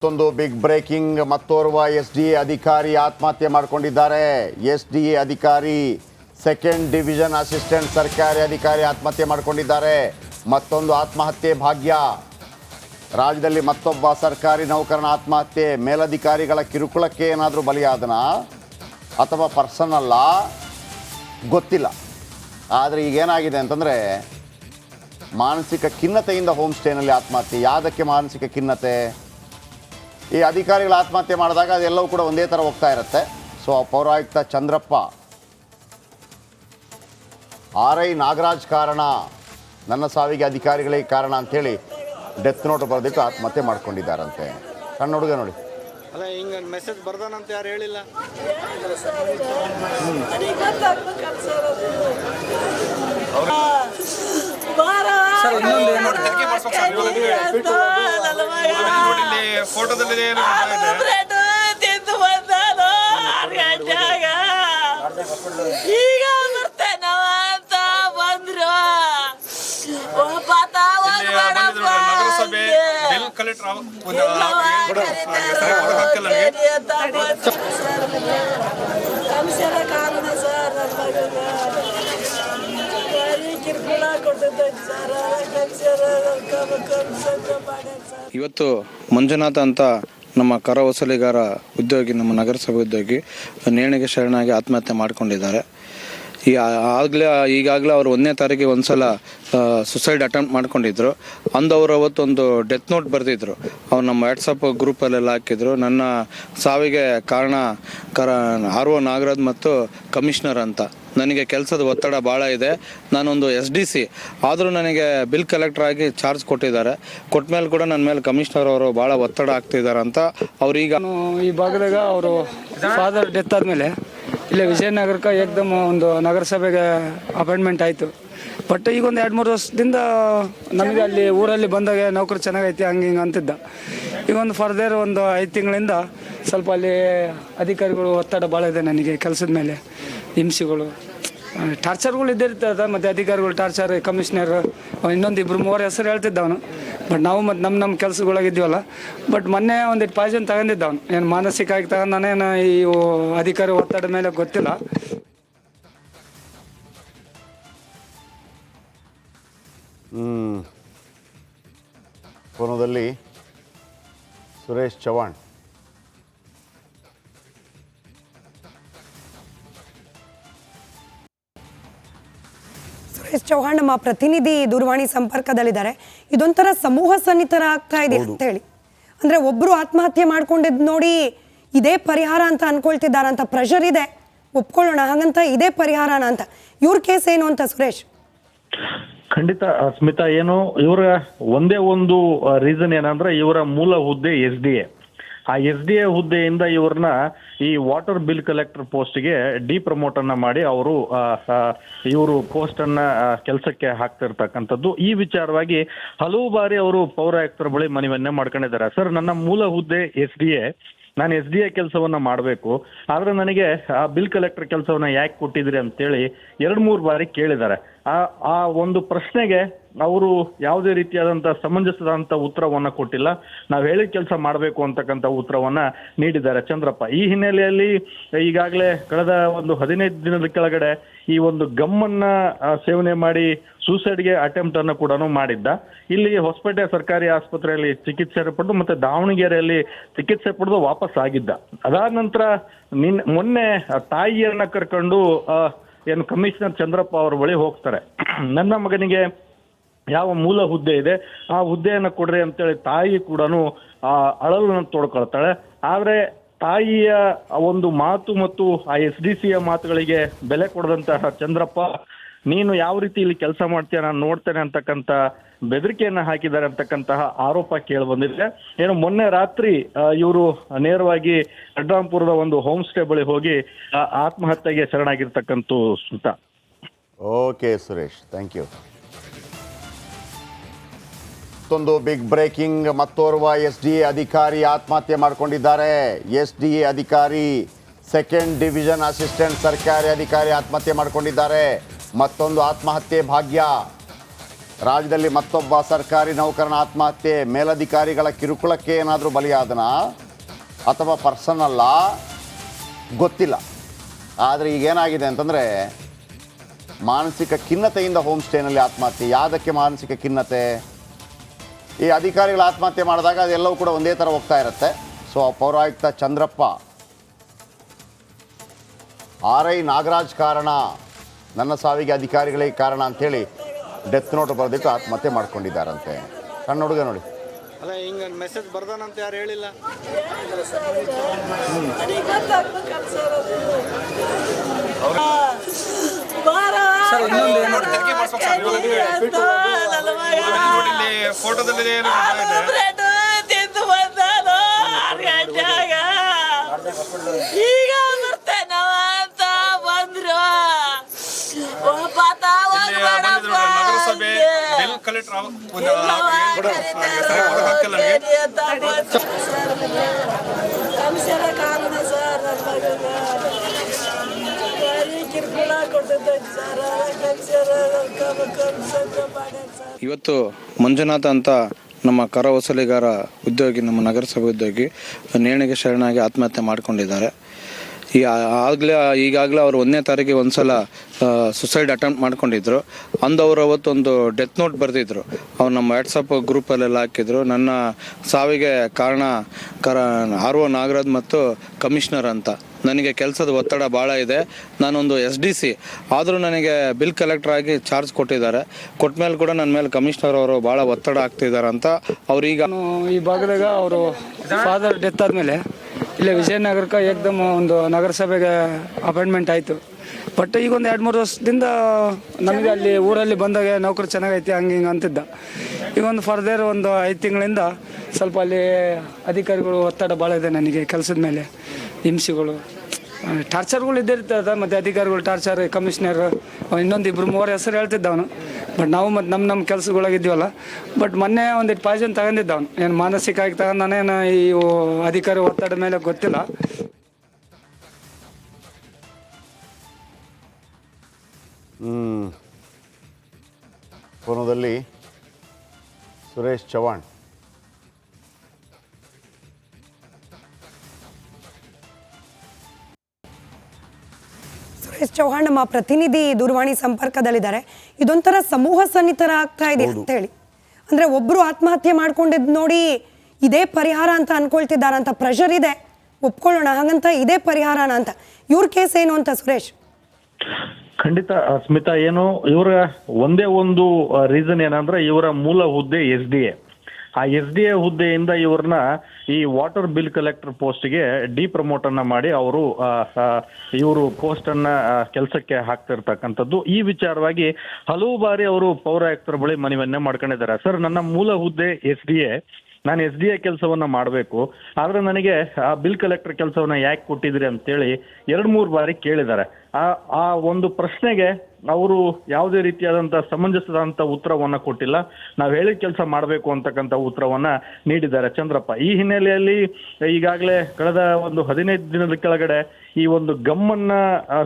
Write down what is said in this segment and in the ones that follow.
ಮತ್ತೊಂದು big breaking ಮತ್ತೋರ್ವ S D A ಅಧಿಕಾರಿ ಆತ್ಮಹತ್ಯೆ ಮಾಡಿಕೊಂಡಿದ್ದಾರೆ. ಎಸ್ ಡಿ ಎ ಅಧಿಕಾರಿ ಸೆಕೆಂಡ್ ಡಿವಿಷನ್ ಅಸಿಸ್ಟೆಂಟ್ ಸರ್ಕಾರಿ ಅಧಿಕಾರಿ ಆತ್ಮಹತ್ಯೆ ಮಾಡಿಕೊಂಡಿದ್ದಾರೆ. ಮತ್ತೊಂದು ಆತ್ಮಹತ್ಯೆ ಭಾಗ್ಯ. ರಾಜ್ಯದಲ್ಲಿ ಮತ್ತೊಬ್ಬ ಸರ್ಕಾರಿ ನೌಕರನ ಆತ್ಮಹತ್ಯೆ. ಮೇಲಧಿಕಾರಿಗಳ ಕಿರುಕುಳಕ್ಕೆ ಏನಾದರೂ ಬಲಿಯಾದನ? ಅಥವಾ ಪರ್ಸನಲ್ಲ ಗೊತ್ತಿಲ್ಲ. ಆದರೆ ಈಗೇನಾಗಿದೆ ಅಂತಂದರೆ, ಮಾನಸಿಕ ಖಿನ್ನತೆಯಿಂದ ಹೋಮ್ ಸ್ಟೇನಲ್ಲಿ ಆತ್ಮಹತ್ಯೆ. ಯಾವುದಕ್ಕೆ ಮಾನಸಿಕ ಖಿನ್ನತೆ? ಈ ಅಧಿಕಾರಿಗಳು ಆತ್ಮಹತ್ಯೆ ಮಾಡಿದಾಗ ಅದೆಲ್ಲವೂ ಕೂಡ ಒಂದೇ ಥರ ಹೋಗ್ತಾ ಇರುತ್ತೆ. ಸೊ ಪೌರಾಯುಕ್ತ ಚಂದ್ರಪ್ಪ ಆರ್ ಐ ನಾಗರಾಜ್ ಕಾರಣ ನನ್ನ ಸಾವಿಗೆ ಅಧಿಕಾರಿಗಳೇ ಕಾರಣ ಅಂಥೇಳಿ ಡೆತ್ ನೋಟ್ ಬರೆದಿಟ್ಟು ಆತ್ಮಹತ್ಯೆ ಮಾಡ್ಕೊಂಡಿದ್ದಾರಂತೆ. ಸಣ್ಣ ಹುಡುಗ ನೋಡಿ. ಅಲ್ಲ ಹಿಂಗ ಮೆಸೇಜ್ ಬರ್ದಾನಂತ ಯಾರು ಹೇಳಿಲ್ಲ? ಸರ್ ಏನು ಇಲ್ಲಿ ಫೋಟೋದಲ್ಲಿ ಏನು ಈಗ ಬರ್ತೇನೆ ಅಂತ ಬಂದ್ರು. ಒಬ್ಬಾತ ಒಂದ್ ಬೇಡ ನಗರಸಭೆ ಬಿಲ್ ಕಲೆಕ್ಟರ್ ಕಮಿಷನ ಕಾರಣ ಸರ್ ನನ್ನ ಮಗನ ಬರೀ ಕಿರುಕುಳ ಕೊಡ್ತಿದ್ದ ಸರ್. ಕಮಿಷನ ಕಮಿಷನ್ ಸರ್ ಇವತ್ತು ಮಂಜುನಾಥ ಅಂತ ನಮ್ಮ ಕರ ವಸೂಲಿಗಾರ ಉದ್ಯೋಗಿ, ನಮ್ಮ ನಗರಸಭೆ ಉದ್ಯೋಗಿ ನೇಣಿಗೆ ಶರಣಾಗಿ ಆತ್ಮಹತ್ಯೆ ಮಾಡಿಕೊಂಡಿದ್ದಾರೆ. ಈ ಆಗಲೇ, ಈಗಾಗಲೇ ಅವರು ಒಂದನೇ ತಾರೀಕಿಗೆ ಒಂದ್ಸಲ ಸುಸೈಡ್ ಅಟೆಂಪ್ಟ್ ಮಾಡ್ಕೊಂಡಿದ್ರು. ಅಂದು ಅವರು ಅವತ್ತೊಂದು ಡೆತ್ ನೋಟ್ ಬರೆದಿದ್ರು. ಅವ್ರು ನಮ್ಮ ವಾಟ್ಸಪ್ ಗ್ರೂಪಲ್ಲೆಲ್ಲ ಹಾಕಿದ್ರು. ನನ್ನ ಸಾವಿಗೆ ಕಾರಣ ಕರ, ಆರ್ ಒ ನಾಗರಾಜ್ ಮತ್ತು ಕಮಿಷನರ್ ಅಂತ. ನನಗೆ ಕೆಲಸದ ಒತ್ತಡ ಭಾಳ ಇದೆ. ನಾನೊಂದು ಎಸ್ ಡಿ ಸಿ. ಆದರೂ ನನಗೆ ಬಿಲ್ ಕಲೆಕ್ಟರ್ ಆಗಿ ಚಾರ್ಜ್ ಕೊಟ್ಟಿದ್ದಾರೆ. ಕೊಟ್ಟ ಮೇಲೆ ಕೂಡ ನನ್ನ ಮೇಲೆ ಕಮಿಷನರ್ ಅವರು ಭಾಳ ಒತ್ತಡ ಆಗ್ತಿದ್ದಾರೆ ಅಂತ ಅವ್ರೀಗ ಈ ಭಾಗದಾಗ ಅವರು ಫಾದರ್ ಡೆತ್ ಆದಮೇಲೆ ಇಲ್ಲೇ ವಿಜಯನಗರಕ್ಕೆ ಏಕದಮ್ ಒಂದು ನಗರಸಭೆಗೆ ಅಪಾಯಿಂಟ್ಮೆಂಟ್ ಆಯಿತು. ಬಟ್ ಈಗ ಒಂದು ಎರಡು ಮೂರು ವರ್ಷದಿಂದ ನಮಗೆ ಅಲ್ಲಿ ಊರಲ್ಲಿ ಬಂದಾಗ ನೌಕರಿ ಚೆನ್ನಾಗೈತಿ, ಹಂಗೆ ಹಿಂಗೆ ಅಂತಿದ್ದ. ಈಗ ಒಂದು ಫರ್ದರ್ ಒಂದು ಐದು ತಿಂಗಳಿಂದ ಸ್ವಲ್ಪ ಅಲ್ಲಿ ಅಧಿಕಾರಿಗಳು ಒತ್ತಡ ಭಾಳ ಇದೆ ನನಗೆ ಕೆಲಸದ ಮೇಲೆ, ಹಿಂಸೆಗಳು. ಟಾರ್ಚರ್ಗಳು ಇದ್ದೇ ಇರ್ತದೆ ಮತ್ತು ಅಧಿಕಾರಿಗಳು, ಟಾರ್ಚರ್ ಕಮಿಷನರ್, ಇನ್ನೊಂದು ಇಬ್ಬರು ಮೂವರು ಹೆಸರು ಹೇಳ್ತಿದ್ದ ಅವನು. ಬಟ್ ನಾವು ಮತ್ತು ನಮ್ಮ ನಮ್ಮ ಕೆಲಸಗಳಾಗಿದ್ದೀವಲ್ಲ ಬಟ್ ಮೊನ್ನೆ ಒಂದಿಟ್ಟು ಪಾಯ್ಸನ್ ತಗೊಂಡಿದ್ದ ಅವನು. ಏನು ಮಾನಸಿಕ ಆಗಿ ತಗೊಂಡಾನೇನು ಈ ಅಧಿಕಾರಿ ಒತ್ತಡ ಮೇಲೆ ಗೊತ್ತಿಲ್ಲ. ಕೋನದಲ್ಲಿ ಸುರೇಶ್ ಚವಾಣ್ ಚೌಹಾಣ್ ನಮ್ಮ ಪ್ರತಿನಿಧಿ ದೂರವಾಣಿ ಸಂಪರ್ಕದಲ್ಲಿದ್ದಾರೆ. ಇದೊಂಥರ ಸಮೂಹ ಸನ್ನಿತರ ಆಗ್ತಾ ಇದೆ ಅಂತ ಹೇಳಿ ಅಂದ್ರೆ ಒಬ್ರು ಆತ್ಮಹತ್ಯೆ ಮಾಡ್ಕೊಂಡಿದ್ ನೋಡಿ ಇದೇ ಪರಿಹಾರ ಅಂತ ಅನ್ಕೊಳ್ತಿದ್ದಾರಂತ ಪ್ರೆಷರ್ ಇದೆ. ಒಪ್ಕೊಳ್ಳೋಣ ಹಾಗಂತ ಇದೇ ಪರಿಹಾರ ಅಂತ. ಇವ್ರ ಕೇಸ್ ಏನು ಅಂತ ಸುರೇಶ್? ಖಂಡಿತ ಸ್ಮಿತಾ ಏನು ಇವರ ಒಂದೇ ಒಂದು ರೀಸನ್ ಏನಂದ್ರೆ ಇವರ ಮೂಲ ಹುದ್ದೆ ಎಸ್ ಡಿ ಎ. ಆ ಎಸ್ ಡಿ ಎ ಹುದ್ದೆಯಿಂದ ಇವ್ರನ್ನ ಈ ವಾಟರ್ ಬಿಲ್ ಕಲೆಕ್ಟರ್ ಪೋಸ್ಟ್ಗೆ ಡಿ ಪ್ರಮೋಟ್ ಅನ್ನ ಮಾಡಿ ಅವರು ಇವರು ಪೋಸ್ಟ್ ಅನ್ನ ಕೆಲಸಕ್ಕೆ ಹಾಕ್ತಿರ್ತಕ್ಕಂಥದ್ದು. ಈ ವಿಚಾರವಾಗಿ ಹಲವು ಬಾರಿ ಅವರು ಪೌರಾಯುಕ್ತರ ಬಳಿ ಮನವಿಯನ್ನೇ ಮಾಡ್ಕೊಂಡಿದ್ದಾರೆ. ಸರ್, ನನ್ನ ಮೂಲ ಹುದ್ದೆ ಎಸ್ ಡಿ ಎ. ನಾನು ಎಸ್ ಡಿ ಎ ಕೆಲಸವನ್ನ ಮಾಡಬೇಕು. ಆದ್ರೆ ನನಗೆ ಆ ಬಿಲ್ ಕಲೆಕ್ಟರ್ ಕೆಲಸವನ್ನ ಯಾಕೆ ಕೊಟ್ಟಿದ್ರಿ ಅಂತೇಳಿ ಎರಡು ಮೂರು ಬಾರಿ ಕೇಳಿದ್ದಾರೆ. ಆ ಒಂದು ಪ್ರಶ್ನೆಗೆ ಅವರು ಯಾವುದೇ ರೀತಿಯಾದಂಥ ಸಮಂಜಸದಂತ ಉತ್ತರವನ್ನ ಕೊಟ್ಟಿಲ್ಲ. ನಾವು ಹೇಳಿದ ಕೆಲಸ ಮಾಡಬೇಕು ಅಂತಕ್ಕಂಥ ಉತ್ತರವನ್ನ ನೀಡಿದ್ದಾರೆ ಚಂದ್ರಪ್ಪ. ಈ ಹಿನ್ನೆಲೆಯಲ್ಲಿ ಈಗಾಗಲೇ ಕಳೆದ ಒಂದು ಹದಿನೈದು ದಿನದ ಕೆಳಗಡೆ ಈ ಒಂದು ಗಮ್ಮನ್ನ ಸೇವನೆ ಮಾಡಿ ಸೂಸೈಡ್ಗೆ ಅಟೆಂಪ್ಟ್ ಅನ್ನು ಕೂಡ ಮಾಡಿದ್ದ. ಇಲ್ಲಿ ಹೊಸಪೇಟೆ ಸರ್ಕಾರಿ ಆಸ್ಪತ್ರೆಯಲ್ಲಿ ಚಿಕಿತ್ಸೆ ಪಡೆದು ಮತ್ತೆ ದಾವಣಗೆರೆಯಲ್ಲಿ ಚಿಕಿತ್ಸೆ ಪಡೆದು ವಾಪಸ್ ಆಗಿದ್ದ ಅದಾದ ನಂತರ ನಿನ್, ಮೊನ್ನೆ ತಾಯಿಯನ್ನ ಕರ್ಕೊಂಡು ಏನು ಕಮಿಷನರ್ ಚಂದ್ರಪ್ಪ ಅವರ ಬಳಿ ಹೋಗ್ತಾರೆ. ನನ್ನ ಮಗನಿಗೆ ಯಾವ ಮೂಲ ಹುದ್ದೆ ಇದೆ, ಆ ಹುದ್ದೆಯನ್ನು ಕೊಡ್ರಿ ಅಂತೇಳಿ ತಾಯಿ ಕೂಡ ಆ ಅಳಲನ್ನು ತೋಡ್ಕೊಳ್ತಾಳೆ. ಆದರೆ ತಾಯಿಯ ಒಂದು ಮಾತು ಮತ್ತು ಆ ಎಸ್ ಡಿ ಸಿಯ ಮಾತುಗಳಿಗೆ ಬೆಲೆ ಕೊಡದಂತಹ ಚಂದ್ರಪ್ಪ ನೀನು ಯಾವ ರೀತಿ ಇಲ್ಲಿ ಕೆಲಸ ಮಾಡ್ತೀಯ, ನಾನು ನೋಡ್ತೇನೆ ಅಂತಕ್ಕಂತ ಬೆದರಿಕೆಯನ್ನ ಹಾಕಿದ್ದಾರೆ ಅಂತಕ್ಕಂತಹ ಆರೋಪ ಕೇಳಿ ಬಂದಿದೆ ಏನು, ಮೊನ್ನೆ ರಾತ್ರಿ ಇವರು ನೇರವಾಗಿ ಅಡ್ರಾಂಪುರದ ಒಂದು ಹೋಮ್ ಸ್ಟೇ ಬಳಿ ಹೋಗಿ ಆತ್ಮಹತ್ಯೆಗೆ ಶರಣಾಗಿರ್ತಕ್ಕಂಥ ಸುತ ಓಕೆ ಸುರೇಶ್ ಥ್ಯಾಂಕ್ ಯು ಮತ್ತೊಂದು ಬಿಗ್ ಬ್ರೇಕಿಂಗ್ ಮತ್ತೋರ್ವ ಎಸ್ ಡಿ ಎ ಅಧಿಕಾರಿ ಆತ್ಮಹತ್ಯೆ ಮಾಡಿಕೊಂಡಿದ್ದಾರೆ. ಎಸ್ ಡಿ ಎ ಅಧಿಕಾರಿ ಸೆಕೆಂಡ್ ಡಿವಿಷನ್ ಅಸಿಸ್ಟೆಂಟ್ ಸರ್ಕಾರಿ ಅಧಿಕಾರಿ ಆತ್ಮಹತ್ಯೆ ಮಾಡಿಕೊಂಡಿದ್ದಾರೆ. ಮತ್ತೊಂದು ಆತ್ಮಹತ್ಯೆ ಭಾಗ್ಯ. ರಾಜ್ಯದಲ್ಲಿ ಮತ್ತೊಬ್ಬ ಸರ್ಕಾರಿ ನೌಕರನ ಆತ್ಮಹತ್ಯೆ, ಮೇಲಧಿಕಾರಿಗಳ ಕಿರುಕುಳಕ್ಕೆ ಏನಾದರೂ ಬಲಿಯಾದನ? ಅಥವಾ ಪರ್ಸನಲ್ಲ? ಗೊತ್ತಿಲ್ಲ. ಆದರೆ ಈಗೇನಾಗಿದೆ ಅಂತಂದರೆ, ಮಾನಸಿಕ ಖಿನ್ನತೆಯಿಂದ ಹೋಮ್ ಸ್ಟೇನಲ್ಲಿ ಆತ್ಮಹತ್ಯೆ. ಯಾವುದಕ್ಕೆ ಮಾನಸಿಕ ಖಿನ್ನತೆ? ಈ ಅಧಿಕಾರಿಗಳು ಆತ್ಮಹತ್ಯೆ ಮಾಡಿದಾಗ ಅದೆಲ್ಲವೂ ಕೂಡ ಒಂದೇ ಥರ ಹೋಗ್ತಾ ಇರುತ್ತೆ. ಸೊ, ಪೌರಾಯುಕ್ತ ಚಂದ್ರಪ್ಪ. ಆರ್ ಐ ನಾಗರಾಜ್ ಕಾರಣ. ನನ್ನ ಸಾವಿಗೆ ಅಧಿಕಾರಿಗಳೇ ಕಾರಣ ಅಂಥೇಳಿ ಡೆತ್ ನೋಟ್ ಬರೆದಿಟ್ಟು ಆತ್ಮಹತ್ಯೆ ಮಾಡ್ಕೊಂಡಿದ್ದಾರಂತೆ. ಸಣ್ಣ ಹುಡುಗ ನೋಡಿ. ಅಲ್ಲ ಹಿಂಗ ಮೆಸೇಜ್ ಬರ್ದಾನಂತ ಯಾರು ಹೇಳಿಲ್ಲ? ಫೋಟೋದಲ್ಲಿ ಗೊತ್ತಾಗ್ಬೇಕಲ್ಲ ಇವತ್ತು ಮಂಜುನಾಥ ಅಂತ ನಮ್ಮ ಕರ ವಸೂಲಿಗಾರ ಉದ್ಯೋಗಿ ನಮ್ಮ ನಗರಸಭೆ ಉದ್ಯೋಗಿ ನೇಣಿಗೆ ಶರಣಾಗಿ ಆತ್ಮಹತ್ಯೆ ಮಾಡ್ಕೊಂಡಿದ್ದಾರೆ. ಈ ಆಗಲೇ ಈಗಾಗಲೇ ಅವರು ಒಂದನೇ ತಾರೀಕಿಗೆ ಒಂದು ಸಲ ಸುಸೈಡ್ ಅಟೆಂಪ್ಟ್ ಮಾಡ್ಕೊಂಡಿದ್ರು. ಅಂದು ಅವರು ಅವತ್ತೊಂದು ಡೆತ್ ನೋಟ್ ಬರೆದಿದ್ರು. ಅವ್ರು ನಮ್ಮ ವಾಟ್ಸಪ್ ಗ್ರೂಪಲ್ಲೆಲ್ಲ ಹಾಕಿದ್ರು. ನನ್ನ ಸಾವಿಗೆ ಕಾರಣ ಕರ ಆರ್ ಒ ನಾಗರಾಜ್ ಮತ್ತು ಕಮಿಷನರ್ ಅಂತ. ನನಗೆ ಕೆಲಸದ ಒತ್ತಡ ಭಾಳ ಇದೆ. ನಾನೊಂದು ಎಸ್ ಡಿ ಸಿ. ಆದರೂ ನನಗೆ ಬಿಲ್ ಕಲೆಕ್ಟರ್ ಆಗಿ ಚಾರ್ಜ್ ಕೊಟ್ಟಿದ್ದಾರೆ. ಕೊಟ್ಟ ಮೇಲೆ ಕೂಡ ನನ್ನ ಮೇಲೆ ಕಮಿಷನರ್ ಅವರು ಭಾಳ ಒತ್ತಡ ಆಗ್ತಿದ್ದಾರೆ ಅಂತ ಅವ್ರೀಗ ಈ ಭಾಗದಾಗ ಅವರು ಫಾದರ್ ಡೆತ್ ಆದಮೇಲೆ ಇಲ್ಲೇ ವಿಜಯನಗರಕ್ಕೆ ಏಕದಮ್ ಒಂದು ನಗರಸಭೆಗೆ ಅಪಾಯಿಂಟ್ಮೆಂಟ್ ಆಯಿತು. ಬಟ್ ಈಗ ಒಂದು ಎರಡು ಮೂರು ವರ್ಷದಿಂದ ನಮಗೆ ಅಲ್ಲಿ ಊರಲ್ಲಿ ಬಂದಾಗ ನೌಕರಿ ಚೆನ್ನಾಗೈತಿ, ಹಂಗೆ ಹಿಂಗೆ ಅಂತಿದ್ದ. ಈಗ ಒಂದು ಫರ್ದರ್ ಒಂದು ಐದು ತಿಂಗಳಿಂದ ಸ್ವಲ್ಪ ಅಲ್ಲಿ ಅಧಿಕಾರಿಗಳು ಒತ್ತಡ ಭಾಳ ಇದೆ ನನಗೆ, ಕೆಲಸದ ಮೇಲೆ, ಹಿಂಸೆಗಳು. ಟಾರ್ಚರ್ಗಳು ಇದ್ದೇ ಇರ್ತದೆ ಮತ್ತು ಅಧಿಕಾರಿಗಳು, ಟಾರ್ಚರ್ ಕಮಿಷನರ್ ಇನ್ನೊಂದು ಇಬ್ಬರು ಮೂವರು ಹೆಸರು ಹೇಳ್ತಿದ್ದವನು ಬಟ್ ನಾವು ಮತ್ತು ನಮ್ಮ ನಮ್ಮ ಕೆಲಸಗಳಾಗಿದ್ದೀವಲ್ಲ ಬಟ್ ಮೊನ್ನೆ ಒಂದಿಟ್ಟು ಪಾಯ್ಸನ್ ತಗೊಂಡಿದ್ದವನು ಏನು ಮಾನಸಿಕ ಆಗಿ ತಗೊಂಡಾನೇನು ಈ ಅಧಿಕಾರಿ ಒತ್ತಡ ಮೇಲೆ ಗೊತ್ತಿಲ್ಲ. ಕೋನದಲ್ಲಿ ಸುರೇಶ್ ಚವಾಣ್ ಸುರೇಶ್ ಚೌಹಾಣ್ ನಮ್ಮ ಪ್ರತಿನಿಧಿ ದೂರವಾಣಿ ಸಂಪರ್ಕದಲ್ಲಿದ್ದಾರೆ. ಇದೊಂಥರ ಸಮೂಹ ಸನ್ನಿತರ ಆಗ್ತಾ ಇದೆ ಅಂತ ಹೇಳಿ. ಅಂದ್ರೆ ಒಬ್ರು ಆತ್ಮಹತ್ಯೆ ಮಾಡ್ಕೊಂಡಿದ್ ನೋಡಿ ಇದೇ ಪರಿಹಾರ ಅಂತ ಅನ್ಕೊಳ್ತಿದ್ದಾರಂತ ಪ್ರೆಷರ್ ಇದೆ. ಒಪ್ಕೊಳ್ಳೋಣ ಹಾಗಂತ ಇದೇ ಪರಿಹಾರನ ಅಂತ. ಇವ್ರ ಕೇಸ್ ಏನು ಅಂತ ಸುರೇಶ್? ಖಂಡಿತ ಸ್ಮಿತಾ ಏನು ಇವರ ಒಂದೇ ಒಂದು ರೀಸನ್ ಏನಂದ್ರೆ ಇವರ ಮೂಲ ಹುದ್ದೆ ಎಸ್ ಡಿ ಎ. ಆ ಎಸ್ ಡಿ ಎ ಹುದ್ದೆಯಿಂದ ಇವ್ರನ್ನ ಈ ವಾಟರ್ ಬಿಲ್ ಕಲೆಕ್ಟರ್ ಪೋಸ್ಟ್ಗೆ ಡಿ ಪ್ರಮೋಟ್ ಅನ್ನ ಮಾಡಿ ಅವರು ಇವರು ಪೋಸ್ಟ್ ಅನ್ನ ಕೆಲಸಕ್ಕೆ ಹಾಕ್ತಿರ್ತಕ್ಕಂಥದ್ದು. ಈ ವಿಚಾರವಾಗಿ ಹಲವು ಬಾರಿ ಅವರು ಪೌರಾಯುಕ್ತರ ಬಳಿ ಮನವಿಯನ್ನ ಮಾಡ್ಕೊಂಡಿದ್ದಾರೆ. ಸರ್, ನನ್ನ ಮೂಲ ಹುದ್ದೆ ಎಸ್ ಡಿ ಎ. ನಾನು ಎಸ್ ಡಿ ಎ ಕೆಲಸವನ್ನ ಮಾಡಬೇಕು. ಆದ್ರೆ ನನಗೆ ಆ ಬಿಲ್ ಕಲೆಕ್ಟರ್ ಕೆಲಸವನ್ನ ಯಾಕೆ ಕೊಟ್ಟಿದ್ರಿ ಅಂತೇಳಿ ಎರಡು ಮೂರು ಬಾರಿ ಕೇಳಿದ್ದಾರೆ. ಆ ಆ ಒಂದು ಪ್ರಶ್ನೆಗೆ ಅವರು ಯಾವುದೇ ರೀತಿಯಾದಂತ ಸಮಂಜಸದಂತ ಉತ್ತರವನ್ನ ಕೊಟ್ಟಿಲ್ಲ. ನಾವು ಹೇಳಿದ ಕೆಲಸ ಮಾಡಬೇಕು ಅಂತಕ್ಕಂಥ ಉತ್ತರವನ್ನ ನೀಡಿದ್ದಾರೆ ಚಂದ್ರಪ್ಪ. ಈ ಹಿನ್ನೆಲೆಯಲ್ಲಿ ಈಗಾಗಲೇ ಕಳೆದ ಒಂದು ಹದಿನೈದು ದಿನದ ಕೆಳಗಡೆ ಈ ಒಂದು ಗಮ್ಮನ್ನ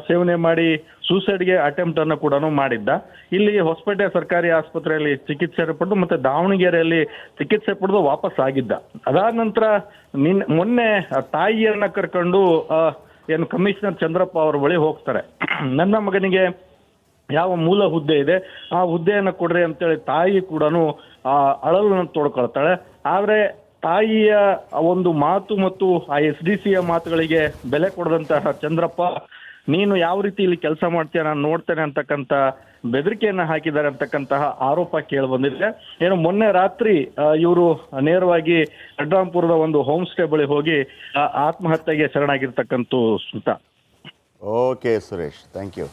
ಸೇವನೆ ಮಾಡಿ ಸೂಸೈಡ್ಗೆ ಅಟೆಂಪ್ಟ್ ಅನ್ನು ಕೂಡ ಮಾಡಿದ್ದ. ಇಲ್ಲಿ ಹೊಸಪೇಟೆ ಸರ್ಕಾರಿ ಆಸ್ಪತ್ರೆಯಲ್ಲಿ ಚಿಕಿತ್ಸೆ ಪಡೆದು ಮತ್ತೆ ದಾವಣಗೆರೆಯಲ್ಲಿ ಚಿಕಿತ್ಸೆ ಪಡೆದು ವಾಪಸ್ ಆಗಿದ್ದ ಅದಾದ ನಂತರ ನಿನ್, ಮೊನ್ನೆ ತಾಯಿಯನ್ನ ಕರ್ಕೊಂಡು ಏನು ಕಮಿಷನರ್ ಚಂದ್ರಪ್ಪ ಅವರ ಬಳಿ ಹೋಗ್ತಾರೆ. ನನ್ನ ಮಗನಿಗೆ ಯಾವ ಮೂಲ ಹುದ್ದೆ ಇದೆ, ಆ ಹುದ್ದೆಯನ್ನು ಕೊಡ್ರಿ ಅಂತೇಳಿ ತಾಯಿ ಕೂಡ ಆ ಅಳಲನ್ನು ತೋಡ್ಕೊಳ್ತಾಳೆ. ಆದರೆ ತಾಯಿಯ ಒಂದು ಮಾತು ಮತ್ತು ಆ ಎಸ್ ಡಿ ಸಿಯ ಮಾತುಗಳಿಗೆ ಬೆಲೆ ಕೊಡದಂತಹ ಚಂದ್ರಪ್ಪ ನೀನು ಯಾವ ರೀತಿ ಇಲ್ಲಿ ಕೆಲಸ ಮಾಡ್ತೀಯ, ನಾನು ನೋಡ್ತೇನೆ ಅಂತಕ್ಕಂತ ಬೆದರಿಕೆಯನ್ನ ಹಾಕಿದ್ದಾರೆ ಅಂತಕ್ಕಂತಹ ಆರೋಪ ಕೇಳಿ ಬಂದಿದೆ ಏನು, ಮೊನ್ನೆ ರಾತ್ರಿ ಇವರು ನೇರವಾಗಿ ಅಡ್ರಾಂಪುರದ ಒಂದು ಹೋಮ್ ಸ್ಟೇ ಬಳಿ ಹೋಗಿ ಆತ್ಮಹತ್ಯೆಗೆ ಶರಣಾಗಿರ್ತಕ್ಕಂಥ Smita okay Suresh thank you